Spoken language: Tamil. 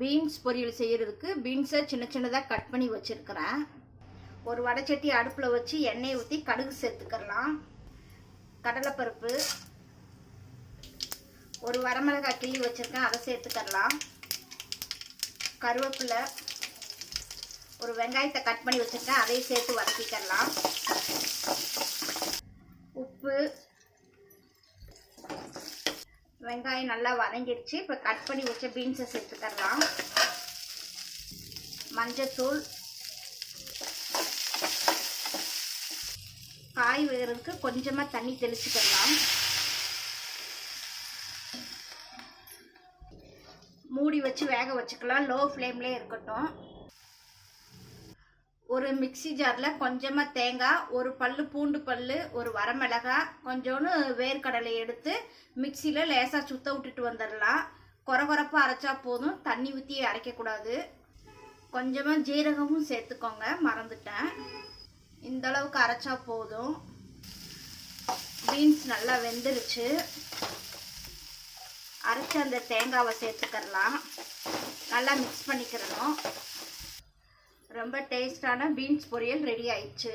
பீன்ஸ் பொரியல் செய்கிறதுக்கு பீன்ஸை சின்ன சின்னதாக கட் பண்ணி வச்சுருக்கிறேன். ஒரு வடைச்சட்டி அடுப்பில் வச்சு எண்ணெய் ஊற்றி கடுகு சேர்த்துக்கலாம் கடலைப்பருப்பு ஒரு வரமிளகாய் கிள்ளி வச்சுருக்கேன் அதை சேர்த்துக்கிறலாம். கருவேப்பிலை ஒரு வெங்காயத்தை கட் பண்ணி வச்சுருக்கேன் அதையும் சேர்த்து வதக்கிக்கிறலாம். உப்பு வெங்காயம் நல்லா வதங்கிடுச்சு. இப்போ கட் பண்ணி வச்ச பீன்ஸை சேர்த்துக்கலாம் மஞ்சத்தூள். காய் வேகிறதுக்கு கொஞ்சமாக தண்ணி தெளிச்சுக்கலாம் மூடி வச்சு வேக வச்சுக்கலாம். லோ ஃப்ளேம்லேயே இருக்கட்டும். ஒரு மிக்ஸி ஜாரில் கொஞ்சமாக தேங்காய் ஒரு பல்லு பூண்டு பல் ஒரு வரமிளகாய் கொஞ்சோன்னு வேர்க்கடலை எடுத்து மிக்சியில் லேசாக சுத்த விட்டுட்டு வந்துடலாம். குறை குறைப்பாக அரைச்சா போதும். தண்ணி ஊற்றி அரைக்கக்கூடாது கொஞ்சமாக ஜீரகமும் சேர்த்துக்கோங்க. மறந்துட்டேன். இந்த அளவுக்கு அரைச்சா போதும். பீன்ஸ் நல்லா வெந்துருச்சு. அரைச்ச அந்த தேங்காவை சேர்த்துக்கலாம் நல்லா மிக்ஸ் பண்ணிக்கிறணும். ரொம்ப டேஸ்டான பீன்ஸ் பொரியல் ரெடி ஆயிடுச்சு.